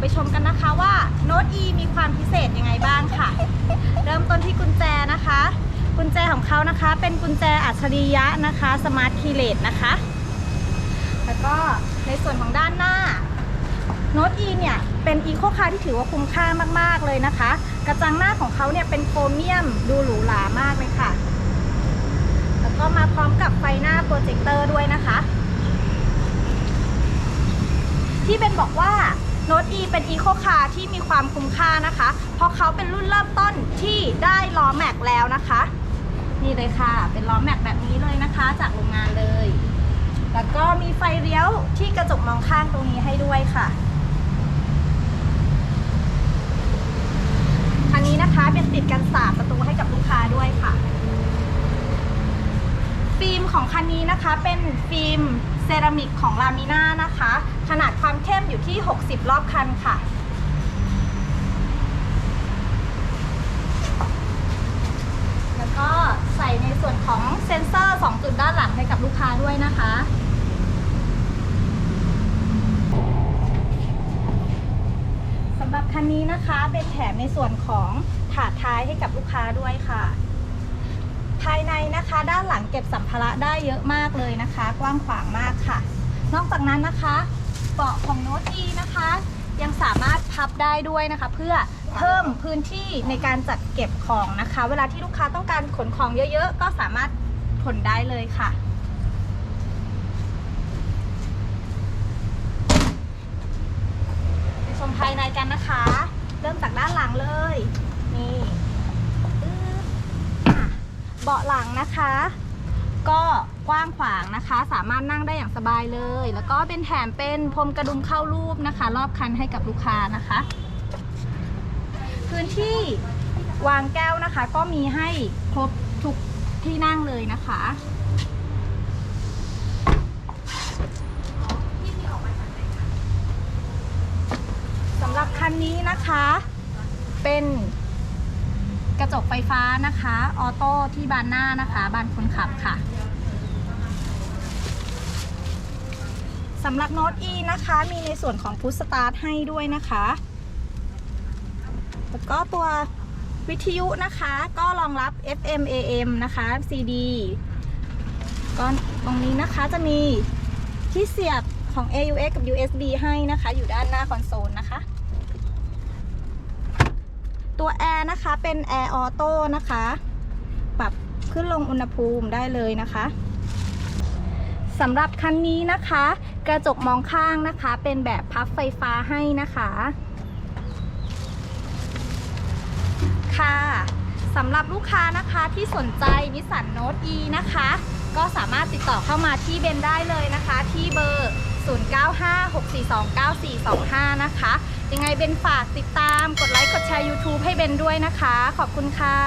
ไปชมกันนะคะว่าโน e e มีความพิเศษยังไงบ้างค่ะ เริ่มต้นที่กุญแจนะคะ กุญแจของเขานะคะ เป็นกุญแจอัจฉริยะนะคะสมาร์ทคีเลสนะคะ แล้วก็ในส่วนของด้านหน้าโน้ต e ีเนี่ยเป็นอีโคคาร์ที่ถือว่าคุ้มค่ามากๆเลยนะคะ กระจังหน้าของเขาเนี่ยเป็นโครเมียมดูหรูหรามากเลยค่ะ แล้วก็มาพร้อมกับไฟหน้าโปรเจคเตอร์ด้วยนะคะ ที่เป็นบอกว่า โน e ีเป็นอีโคคาร์ที่มีความคุ้มค่านะคะ เพราะเขาเป็นรุ่นเริ่มต้นที่ได้ล้อแม็กแล้วนะคะ นี่เลยค่ะ เป็นล้อแม็กแบบนี้เลยนะคะ จากโรงงานเลย แล้วก็มีไฟเลี้ยวที่กระจกมองข้างตรงนี้ให้ด้วยค่ะคันนี้นะคะเป็นติดกันสาประตูให้กับลูกค้าด้วยค่ะ ฟิล์มของคันนี้นะคะเป็นฟิล์ม เซรามิกของลามิน่านะคะ ขนาดความเข้มอยู่ที่ 60 รอบคันค่ะ แล้วก็ใส่ในส่วนของเซ็นเซอร์ 2 จุดด้านหลังให้กับลูกค้าด้วยนะคะสำหรับคันนี้นะคะเป็นแถมในส่วนของถาดท้ายให้กับลูกค้าด้วยค่ะ ภายในนะคะ ด้านหลังเก็บสัมภาระได้เยอะมากเลยนะคะ กว้างขวางมากค่ะ นอกจากนั้นนะคะเบาะของโน้ต E นะคะ ยังสามารถพับได้ด้วยนะคะ เพื่อเพิ่มพื้นที่ในการจัดเก็บของนะคะ เวลาที่ลูกค้าต้องการขนของเยอะๆ ก็สามารถขนได้เลยค่ะ ไปชมภายในกันนะคะ เริ่มจากด้านหลังเลย นี่ เบาะหลังนะคะ ก็กว้างขวางนะคะ สามารถนั่งได้อย่างสบายเลย แล้วก็เป็นแถมเป็นพรมกระดุมเข้ารูปนะคะ รอบคันให้กับลูกค้านะคะ พื้นที่วางแก้วนะคะ ก็มีให้ครบทุกที่นั่งเลยนะคะสำหรับคันนี้นะคะ เป็น กระจกไฟฟ้านะคะ ออโต้ที่บานหน้านะคะบานคนขับค่ะสำหรับโน้ต E นะคะ มีในส่วนของพุ s สตาร์ทให้ด้วยนะคะ แล้วก็ตัววิทยุนะคะ ก็รองรับ FM AM นะคะ CD ก็ตรงนี้นะคะจะมีที่เสียบของ AUX กับ USB ให้นะคะ อยู่ด้านหน้าคอนโซล นะคะเป็นแอร์ออโต้นะคะ ปรับขึ้นลงอุณหภูมิได้เลยนะคะสำหรับคันนี้นะคะ กระจกมองข้างนะคะ เป็นแบบพับไฟฟ้าให้นะคะ ค่ะสำหรับลูกค้านะคะที่สนใจนิสสันโนต e ีนะคะ ก็สามารถติดต่อเข้ามาที่เบนได้เลยนะคะ ที่เบอร์ 0956429425 นะคะ ยังไงเบนฝากติดตามกดไลค์กดแชร์ YouTube ให้เบนด้วยนะคะ ขอบคุณค่ะ